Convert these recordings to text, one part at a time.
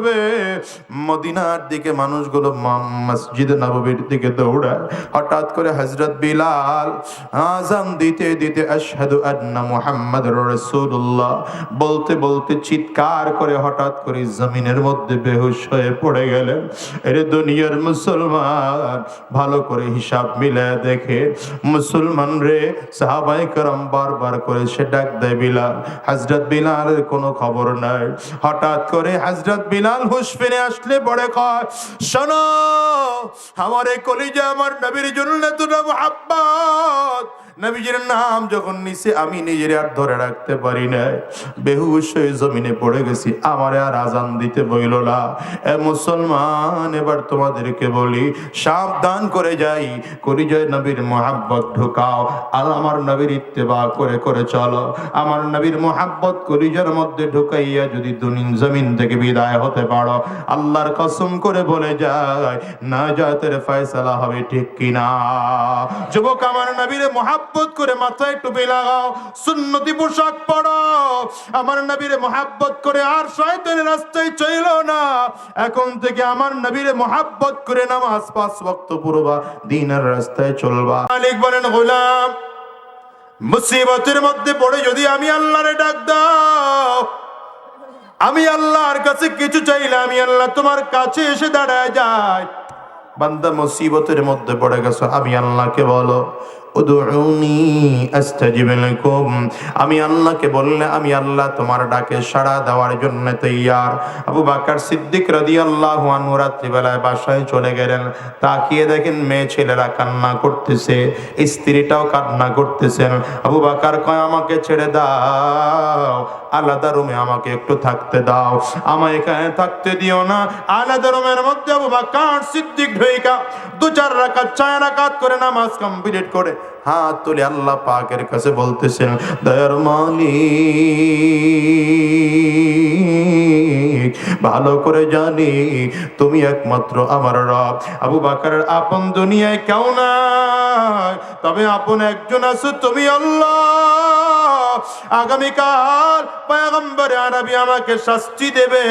করবে মদিনার দিকে মানুষগুলো মসজিদ নববীর দিকে দৌড়ায়। হঠাৎ করে হজরত বিলাল আজান দিতে দিতে আশহাদু আন্না মুহাম্মদ রাসূলুল্লাহ বলতে বলতে চিৎকার করে হঠাৎ করে জমিনের মধ্যে বেহুশ হয়ে পড়ে গেলেন। এরে দুনিয়ার মুসলমান, ভালো করে হিসাব মিলে দেখে মুসলমান রে সাহাবাই করম বারবার করে সে ডাক দেয় বিলাল। হজরত বিলালের কোনো খবর নাই। হঠাৎ করে হজরত বিলাল হুশ ফিরে আসলে পরে কয় শোনো, আমার এই কলিজা আমার নবীর জন্য তোরা মোহাব্বত। নবীজির নাম যখন নিছে, আমি নিজের আর ধরে রাখতে পারি না বেহুশ হয়ে জমিনে পড়ে গেছি, আমার আর আজান দিতে বইল না। এ মুসলমান, এবার তোমাদেরকে বলি, সাবধান করে যাই, কলিজয় নবীর মোহাব্বত ঢুকাও। আর আমার নবীর ইত্তেবা করে করে চলো। আমার নবীর মোহাব্বত কলিজার মধ্যে ঢুকাইয়া যদি দুনিন জমিন থেকে বিদায় হতে পারো আল্লাহর কসম করে বলে যায় না জাতের ফয়সালা হবে ঠিক কিনা? যুবক আমার নবীর মোহাব্বত করে মাথায় টুপি লাগাও, সুন্নতি পোশাক পরো আমার নবীর মোহাব্বত করে আর শয়তানের রাস্তায় চইল না। এখন থেকে আমার নবীর মোহাব্বত করে নামাজ পাঁচ ওয়াক্ত পড়বা, দিনের রাস্তায় চলবা। মালিক বলেন, গোলাম, মুসিবতের মধ্যে পড়ে যদি আমি আল্লাহরে ডাক দাও আমি আল্লাহর কাছে কিছু চাইলে আমি আল্লাহ তোমার কাছে এসে দাঁড়ায় যাই। বান্দা মুসিবতের মধ্যে পড়ে গেছো, আমি আল্লাহকে বলো আমি আল্লাহকে বললে, আমি আল্লাহ তোমার ডাকে সাড়া দেওয়ার জন্য তৈয়ার। আবু বাকার সিদ্দিক রাদিয়াল্লাহু আনহু রাত্রিবেলায় বাসায় চলে গেলেন। তাকিয়ে দেখেন মেয়ে ছেলেরা কান্না করতেছে, স্ত্রীটাও কান্না করতেছেন। আবু বাকার কয়, আমাকে ছেড়ে দাও। আলাদা রুমে আমাকে একটু থাকতে দাও। আমায় এখানে থাকতে দিও না। আলাদা রুমের মধ্যে আবু বাকার সিদ্দিক ঢুইকা দু চার রাকাত চার রাকাত করে নামাজ কমপ্লিট করে হাত তুলে আল্লাহ পাকের কাছে বলতেছেন, দয়ার মালিক, ভালো করে জানি তুমি একমাত্র আমার রব। আবু বাকারের আপন দুনিয়ায় কেউ না তবে আপন একজন আছে তুমি আল্লাহ। আগামীকাল পয়গম্বর আরবি আমাকে শাস্তি দেবে।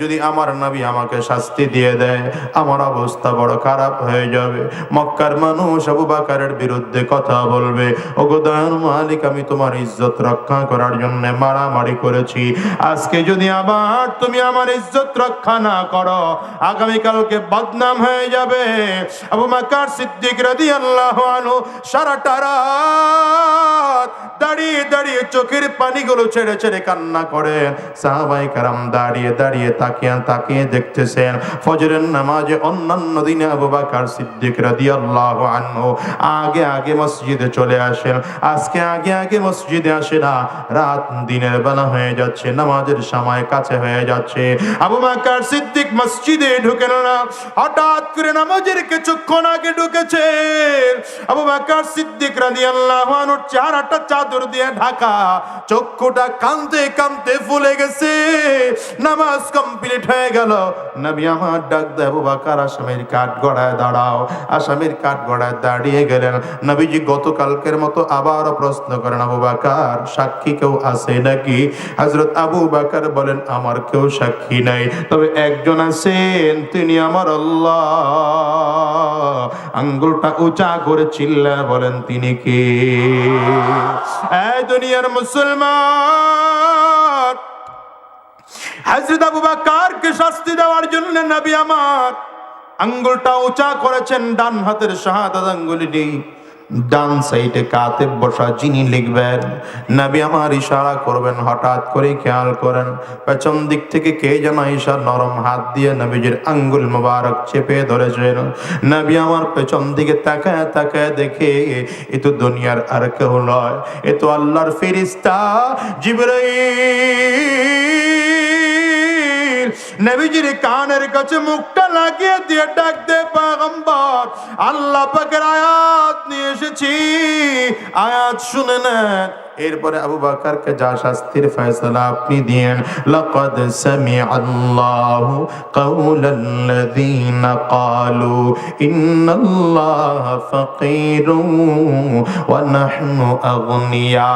যদি আমার নবী আমাকে শাস্তি দিয়ে দেয়, আমার অবস্থা বড় খারাপ হয়ে যাবে। মক্কার মানুষ আবু বাকারের বিরুদ্ধে কথা বলবে, ওগো দয়ার মালিক, আমি তোমার ইজ্জত রক্ষা করার জন্য মারামারি করেছি। আজকে যদি আবার তুমি আমার ইজ্জত রক্ষা না করো, আগামীকালকে বদনাম হয়ে যাবে। আবু বাকার সিদ্দিক রাদিয়াল্লাহু আনহু সারাটা রাত দাঁড়িয়ে দাঁড়িয়ে চোখের পানিগুলো ছেড়ে ছেড়ে কান্না করেন। সাহাবাই কারাম দাঁড়িয়ে দাঁড়িয়ে তাকিয়ে তাকিয়ে দেখতেছেন, ফজরের নামাজে অন্যান্য দিনে আবু বাকার সিদ্দিক রাদিয়াল্লাহু আনহু আগে আগে মসজিদে চলে আসেন। আজকে আগে আগে মসজিদে আসে না, রাত দিনের বেলা হয়ে যাচ্ছে, নামাজের সময় কাছে হয়ে যাচ্ছে। আবু বাকার সিদ্দিক মসজিদে ঢুকেন না, হঠাৎ করে নামাজের কিছুক্ষণ আগে ঢুকেছে আবু বাকার সিদ্দিক রাদিয়াল্লাহু আনহুর চেহারাটা চাদর দিয়ে ঢাকা চক্ষুটা কাঁদতে কাঁদতে ফুলে গেছে। নামাজ কমপ্লিট হয়ে গেল। নবী আমার ডাক দেয়, আবু বাকার, আসামের কাঠ গড়ায় দাঁড়াও। আসামের কাঠ গড়ায় দাঁড়িয়ে গেলেন। নবীজি গতকালকের মতো আবারও প্রশ্ন করেন, আবু বাকার, সাক্ষী কেউ আছে নাকি? হজরত আবু বাকার বলেন, আমার কেউ সাক্ষী নাই, তবে একজন আছেন, তিনি আমার আল্লাহ। আঙ্গুলটা উঁচা করে চিল্লা বলেন, তিনি কে? এই দুনিয়ার মুসলমান। হাজরত আবু বাকারকে শাস্তি দেওয়ার জন্য নবী আমার আঙ্গুলটা উঁচা করেছেন, ডান হাতের শাহাদাত আঙ্গুলটি ডান সাইডে কাতে বসা যিনি লিখবেন, নবী আমার ইশারা করবেন, হঠাৎ করে খেয়াল করেন, পেছন দিক থেকে কে যেন ঈশা নরম হাত দিয়ে নবীজির আঙ্গুল মোবারক চেপে ধরেছেন। নবী আমার পেছন দিকে তাকায় তাকায় দেখে, এ তো দুনিয়ার আর কেউ নয়, এ তো আল্লাহর ফিরিস্তা জিবরাইল। নবীজির কানের কাছে মুখটা লাগিয়ে দিয়ে ডাক দে পাগম্বর। আল্লাহ পাকের আয়াত নিয়ে এসেছি। আয়াত শুনে নেন। এরপরে আবু বাকারকে যা শাস্তির ফয়সালা আপনি দিয়েন, লাকাদ সামি আল্লাহু কাউলাল্লাযীনা ক্বালু, ইন্নাল্লাহ ফাকীরুন ওয়া নাহনু আগনিয়া।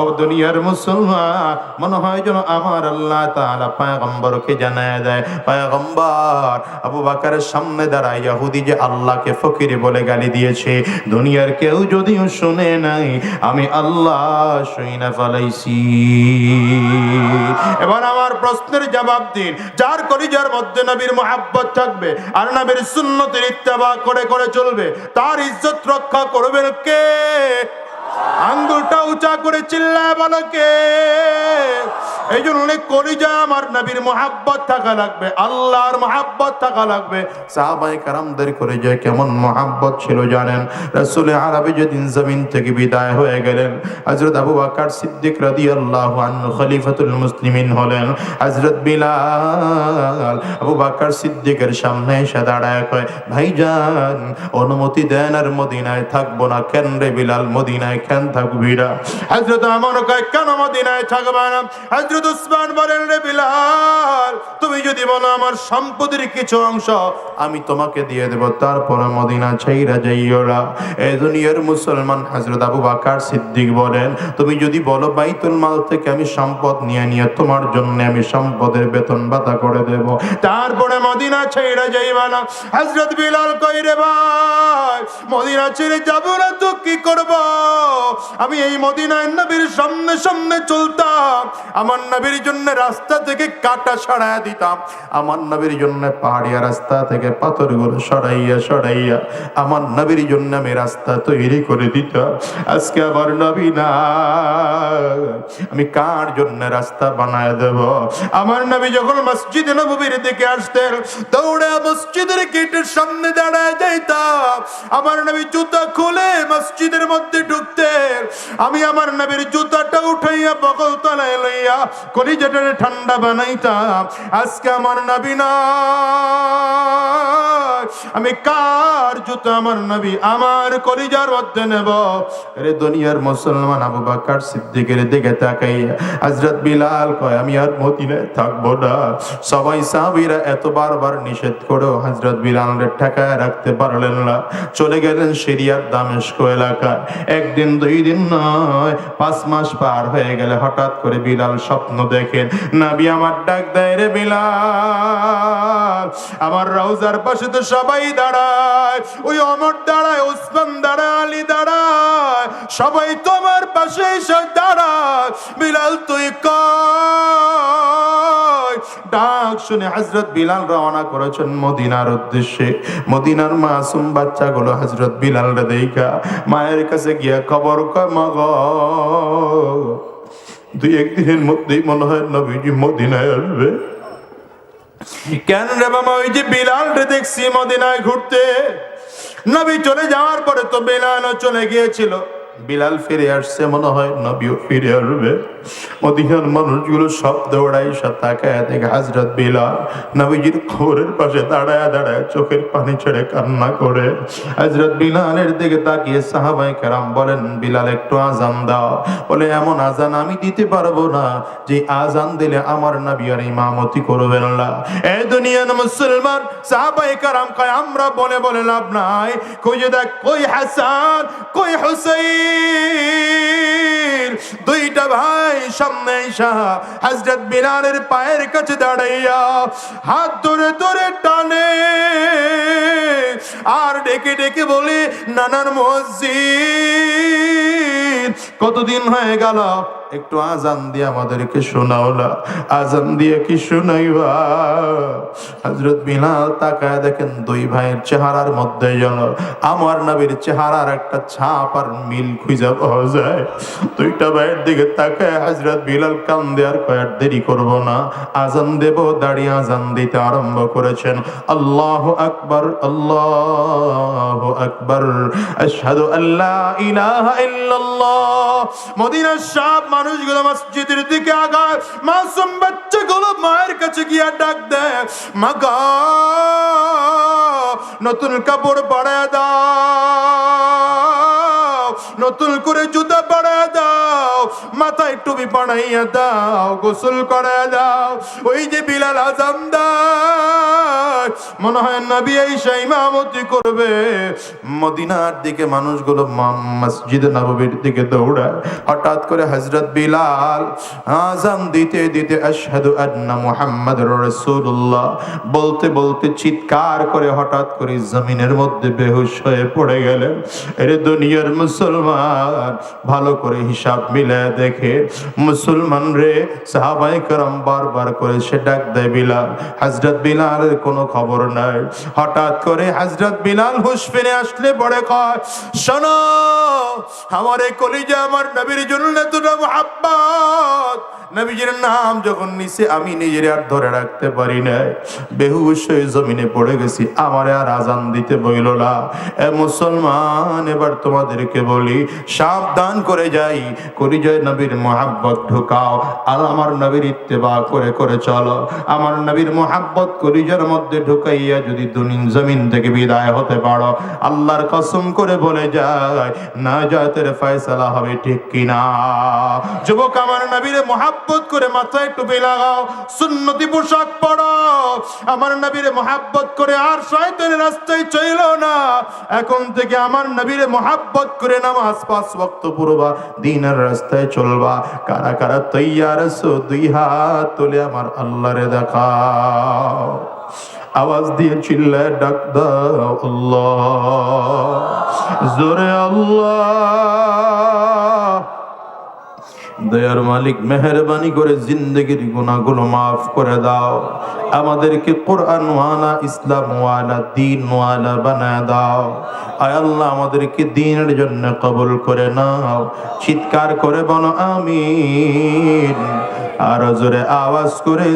ও দুনিয়ার মুসলমান, মনে হয় যেন আমার আল্লাহ তাআলা পয়গম্বরকে জানায় দেয়। পয়গম্বর, আবু বাকারের সামনে দাঁড়ায় ইহুদি যে আল্লাহকে ফকির বলে গালি দিয়েছে। দুনিয়ার কেউ যদিও শুনে নাই, আমি আল্লাহ শুইনা ফেলাইছি। এবার আমার প্রশ্নের জবাব দিন। যার কলিজার মধ্যে নবীর মোহাব্বত থাকবে আর নবীর সুন্নতের ইত্তেবা করে করে চলবে, তার ইজ্জত রক্ষা করবেন কে? আঙ্গুলটা উঁচা করে চিল্লায় বলো কে এই জন্য কলিজা আমার নবীর মোহাব্বত থাকা লাগবে, আল্লাহর মোহাব্বত থাকা লাগবে। সাহাবাই কারামদের করে যে কেমন মোহাব্বত ছিল জানেন? রাসূল আরবি যেদিন জমিন থেকে বিদায় হয়ে গেলেন, হযরত আবু বকর সিদ্দিক রাদিয়াল্লাহু আনহু খলিফাতুল মুসলিমিন হলেন। হযরত বিলাল আবু বকর সিদ্দিকের সামনে এসে দাঁড়ায় কয়, ভাইজান, অনুমতি দেন আর মদিনায় থাকব না। কেন রে বিলাল, মদিনায় কেন থাকবি না হযরত আমর কয়, কেন মদিনায় থাকবে না? হযরত উসমান বলেন, রে বিলাল, তুমি যদি বলো আমার সম্পত্তির কিছু অংশ, আমি তোমাকে দিয়ে দেব। তারপরে মদিনা ছাইরা যাইও না। এই দুনিয়ার মুসলমান হযরত আবু বকর সিদ্দিক বলেন, তুমি যদি বলো বাইতুল মাল থেকে আমি সম্পদ নিয়ে নিয়ে তোমার জন্য আমি সম্পদের বেতন ভাতা করে দেব, তারপরে মদিনা ছেড়ে যাইবা না। হযরত বিলাল কই রে ভাই, মদিনা ছেড়ে যাব না তো কি করব? আমি এই মদিনায় নবীর সামনে সামনে চলতাম। আমার নবীর জন্য রাস্তা থেকে কাটা সরাইয়া দিতাম। আমার নবীর জন্য পাহাড়িয়া রাস্তা থেকে পাথরগুলো সরাইয়া সরাইয়া আমার নবীর জন্য আমি রাস্তা তৈরি করে দিতাম। আজকে আবার নবী না, আমি কার জন্য রাস্তা বানায় দেব? আমার নবী যখন মসজিদ নবীর দিকে আসতেন, দৌড়ে মসজিদের গেটের সামনে দাঁড়ায় যাইতাম। আমার নবী জুতা খুলে মসজিদের মধ্যে ঢুকতেন আমি আমার নবীর জুতাটা উঠাইয়া বগল তলায় লইয়া কলিজাটারে ঠান্ডা বানাইতাম। আজকে আমার নবী না আমি কার জুতো আমার নবী, আমার কলিজার মধ্যে নেব? রে দুনিয়ার মুসলমান আবু বাকর সিদ্দিকের দিকে তাকাইয়া হযরত বিলাল কয়, আমি আর মদিনায় থাকব না। সবাই সাহাবীরা এত বারবার নিষেধ করেও হযরত বিলালের ঠেকায় রাখতে পারলেন না। চলে গেলেন সিরিয়ার দামেস্ক এলাকায়। একদিন, দুই দিন নয়, পাঁচ মাস পার হয়ে গেলে হঠাৎ করে বিলাল স্বপ্ন দেখেন নাবি আমার ডাক দেয় রে বিলাল, আমার রওজার পাশে তো সবাই দাঁড়ায়, ওই অমর দাঁড়ায়, ওসমান দাঁড়ায়, আলী দাঁড়ায়, সবাই তোমার পাশে এসে দাঁড়ায়। বিলাল, তুই কয় ডাক শুনে হজরত বিলাল রওনা করেছেন মদিনার উদ্দেশ্যে। মদিনার মাসুম বাচ্চাগুলো হজরত বিলাল দেখা মায়ের কাছে গিয়া খবর কয়, মগ, দুই একদিনের মধ্যেই মনে হয় নবীজি মদিনায় আসবে। কেন রে বাবা, ওই যে বিলাল রে দেখছি মদিনায় ঘুরতে। নবী চলে যাওয়ার পরে তো বিলালও চলে গিয়েছিল। বিলাল ফিরে আসছে, মনে হয় নবীও ফিরে আসবে। মদিনার মানুষগুলো সব দৌড়াই সব তাকায়, দেখে হাজরত বিলাল নবীজির খবরের পাশে দাঁড়ায় দাঁড়ায় চোখের পানি ছেড়ে কান্না করে। হজরত বিলালের দিকে তাকিয়ে সাহাবাই কারাম বলেন, বিলাল, একটু আজান দাও। বলে, এমন আজান আমি দিতে পারব না, যে আজান দিলে আমার নবী আর ইমামতি করবেন না। এই দুনিয়ার মুসলমান সাহাবাই কারাম কয়, আমরা বলে বলে লাভ নাই। খুঁজে দেখ, কই হাসান, কই হুসাইন দুইটা ভাই সামনে এসা হাজরত বিলালের পায়ের কাছে দাঁড়াইয়া হাত ধরে ধরে টানে। আর ডেকে ডেকে বলে, নানার মসজিদ কতদিন হয়ে গেল? একটু আজান দিয়ে আমাদেরকে শোনাও না আজান দিয়ে কি শোনাইবা? হজরত বিলাল তাকায় দেখেন দুই ভাইয়ের চেহারার মধ্যে যেন আমার নবীর চেহারার একটা ছাপ আর মিল খুঁজে পাওয়া যায়। দুইটা ভাইয়ের দিকে তাকায় হজরত বিলাল কান দেওয়ার কয়ার দেরি করব না। আজান দেব, দাঁড়িয়ে আজান দিতে আরম্ভ করেছেন। আল্লাহ আকবর আল্লাহ আকবর। আশহাদু আল্লাহ ইলাহা ইল্লাল্লাহ। মদিনার সব মানুষগুলো মসজিদের দিকে আগায়, মাসুম বাচ্চাগুলো মায়ের কাছে গিয়ে ডাক দেয়, মাগা, নতুন কাপড় পরায় দাও, নতুন করে জুতা পরায় দাও। মাথায় টুপি বানাইয়া দাও, গোসল করে দাও। ওই যে বিলাল আজাম মনে হয় নবী এই ইমামতি করবে। মদিনার দিকে মানুষগুলো মসজিদ নববীর দিকে দৌড়ায়। হঠাৎ করে হজরত বিলাল আজান দিতে দিতে আশহাদু আন্না মুহাম্মদ রাসূলুল্লাহ বলতে বলতে চিৎকার করে হঠাৎ করে জমিনের মধ্যে বেহুশ হয়ে পড়ে গেলেন। এরে দুনিয়ার মুসলমান, ভালো করে হিসাব মিলে দেখে। মুসলমান রে সাহাবাই করম বারবার করে সে ডাক দেয় বিলাল হজরত বিলালের কোনো খবর নাই। হঠাৎ করে হজরত বিলাল হুশ ফিরে আসলে বড় কয়, শোনো, আমার কলিজা আমার নবীর জন্য দুটো মোহাব্বত নবীজির নাম যখন নিচে আমি নিজের আর ধরে রাখতে পারি নাই, বেহুশ হয়ে জমিনে পড়ে গেছি, আমার আর আজান দিতে বইল না। এ মুসলমান, এবার তোমাদেরকে বলি, সাবধান করে যাই, করিজয় নবীর মোহাব্বত ঢুকাও, আর আমার নবীর ইত্তেবা করে করে চলো। আমার নবীর মোহাব্বত করিজার মধ্যে ঢুকাইয়া যদি দুনিন জমিন থেকে বিদায় হতে পারো, আল্লাহর কসম করে বলে যায় না জাতের ফয়সালা হবে ঠিক কিনা। যুবক, আমার নবীর মোহাব্বত করে মাথায় টুপি লাগাও, সুন্নতি পোশাক পরো। আমার নবীর মোহাব্বত করে আর শয়তানের রাস্তায় চইল না। এখন থেকে আমার নবীর মোহাব্বত করে নামাজ পাঁচ ওয়াক্ত পড়বা, দিনের রাস্তায় চলবা। কারা কারা তৈয়ার আছো, দুই হাত তুলে আমার আল্লাহরে দেখাও। আওয়াজ দিয়ে চিল্লায় ডাক দাও আল্লাহ। জোরে আল্লাহ। দয়ার মালিক, মেহরবানি করে জিন্দগির গুণাগুলো মাফ করে দাও। আমাদেরকে কোরআন ওয়ালা ইসলাম ওয়ালা দিন ওয়ালা বানায় দাও। আয় আল্লাহ, আমাদেরকে দিনের জন্য কবল করে নাও। চিৎকার করে বলো আমি আর জোরে আওয়াজ করে